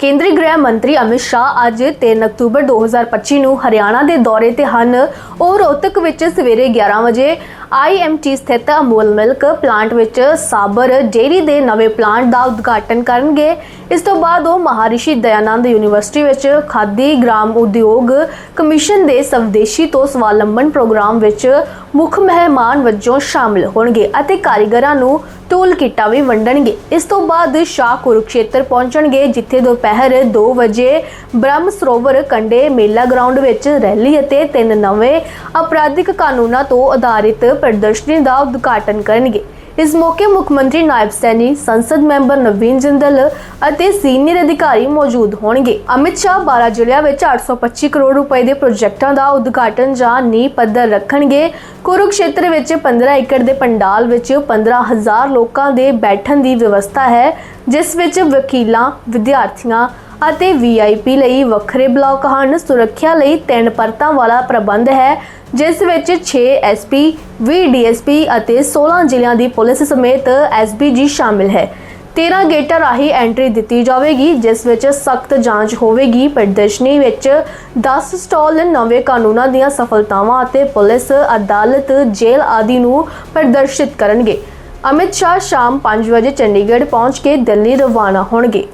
ਕੇਂਦਰੀ ਗ੍ਰਹਿ ਮੰਤਰੀ ਅਮਿਤ ਸ਼ਾਹ ਅੱਜ 3 ਅਕਤੂਬਰ 2025 ਨੂੰ ਹਰਿਆਣਾ ਦੇ ਦੌਰੇ ਤੇ ਹਨ। ਉਹ ਰੋਹਤਕ ਵਿੱਚ ਸਵੇਰੇ 11 ਵਜੇ ਆਈਐਮਟੀ ਸਥਿਤ ਅਮੂਲ ਮਿਲਕ ਪਲਾਂਟ ਵਿੱਚ ਸਾਬਰ ਡੇਅਰੀ ਦੇ ਨਵੇਂ ਪਲਾਂਟ ਦਾ ਉਦਘਾਟਨ ਕਰਨਗੇ। ਇਸ ਤੋਂ ਬਾਅਦ ਉਹ ਮਹਾਰਿਸ਼ੀ ਦਇਆਨੰਦ ਯੂਨੀਵਰਸਿਟੀ ਵਿੱਚ ਖਾਦੀ ਗ੍ਰਾਮ ਉਦਯੋਗ ਕਮਿਸ਼ਨ ਦੇ ਸਵਦੇਸ਼ੀ ਤੋਂ ਸਵਾਵਲੰਬਨ ਪ੍ਰੋਗਰਾਮ ਵਿੱਚ ਮੁੱਖ ਮਹਿਮਾਨ ਵਜੋਂ ਸ਼ਾਮਲ ਹੋਣਗੇ ਅਤੇ ਕਾਰੀਗਰਾਂ ਨੂੰ ਟੂਲ ਕਿੱਟਾਂ ਵੀ ਵੰਡਣਗੇ। ਇਸ ਤੋਂ ਬਾਅਦ ਸ਼ਾਹ ਕੁਰੂਕਸ਼ੇਤਰ ਪਹੁੰਚਣਗੇ, ਜਿੱਥੇ ਦੁਪਹਿਰ 2 ਵਜੇ ਬ੍ਰਹਮ ਸਰੋਵਰ ਕੰਡੇ ਮੇਲਾ ਗਰਾਊਂਡ ਵਿੱਚ ਰੈਲੀ ਅਤੇ ਤਿੰਨ ਨਵੇਂ ਅਪਰਾਧਿਕ ਕਾਨੂੰਨਾਂ ਤੋਂ ਆਧਾਰਿਤ ਪ੍ਰਦਰਸ਼ਨੀ ਦਾ ਉਦਘਾਟਨ ਕਰਨਗੇ। ਇਸ ਮੌਕੇ ਮੁੱਖ ਮੰਤਰੀ ਨਾਇਬ ਸੈਣੀ ਸੰਸਦ ਮੈਂਬਰ ਨਵੀਨ ਜਿੰਦਲ ਅਤੇ ਸੀਨੀਅਰ ਅਧਿਕਾਰੀ ਮੌਜੂਦ ਹੋਣਗੇ। ਅਮਿਤ ਸ਼ਾਹ 12 ਜ਼ਿਲ੍ਹਿਆਂ ਵਿੱਚ 825 ਕਰੋੜ ਰੁਪਏ ਦੇ ਪ੍ਰੋਜੈਕਟਾਂ ਦਾ ਉਦਘਾਟਨ ਜਾਂ ਨੀਂਹ ਪੱਥਰ ਰੱਖਣਗੇ। ਕੁਰੂਕਸ਼ੇਤਰ ਵਿੱਚ 15 ਏਕੜ ਦੇ ਪੰਡਾਲ ਵਿੱਚ 15000 ਲੋਕਾਂ ਦੇ ਬੈਠਣ ਦੀ ਵਿਵਸਥਾ ਹੈ, ਜਿਸ ਵਿੱਚ ਵਕੀਲਾਂ, ਵਿਦਿਆਰਥੀਆਂ ਅਤੇ ਵੀਆਈਪੀ ਲਈ ਵੱਖਰੇ ਬਲਾਕ ਹਨ। ਸੁਰੱਖਿਆ ਲਈ ਤਿੰਨ ਪਰਤਾਂ ਵਾਲਾ ਪ੍ਰਬੰਧ ਹੈ, ਜਿਸ ਵਿੱਚ 6 ਐਸਪੀ 20 ਡੀਐਸਪੀ ਅਤੇ 16 ਜ਼ਿਲ੍ਹਿਆਂ ਦੀ ਪੁਲਿਸ ਸਮੇਤ ਐਸਬੀਜੀ ਸ਼ਾਮਿਲ ਹੈ। 13 ਗੇਟਾਂ ਰਾਹੀਂ ਐਂਟਰੀ ਦਿੱਤੀ ਜਾਵੇਗੀ, ਜਿਸ ਵਿੱਚ ਸਖਤ ਜਾਂਚ ਹੋਵੇਗੀ। ਪ੍ਰਦਰਸ਼ਨੀ ਵਿੱਚ 10 ਸਟਾਲ ਨਵੇਂ ਕਾਨੂੰਨਾਂ ਦੀਆਂ ਸਫਲਤਾਵਾਂ ਅਤੇ ਪੁਲਿਸ ਅਦਾਲਤ ਜੇਲ੍ਹ ਆਦਿ ਨੂੰ ਪ੍ਰਦਰਸ਼ਿਤ ਕਰਨਗੇ। ਅਮਿਤ ਸ਼ਾਹ ਸ਼ਾਮ 5 ਵਜੇ ਚੰਡੀਗੜ੍ਹ ਪਹੁੰਚ ਕੇ ਦਿੱਲੀ ਰਵਾਨਾ ਹੋਣਗੇ।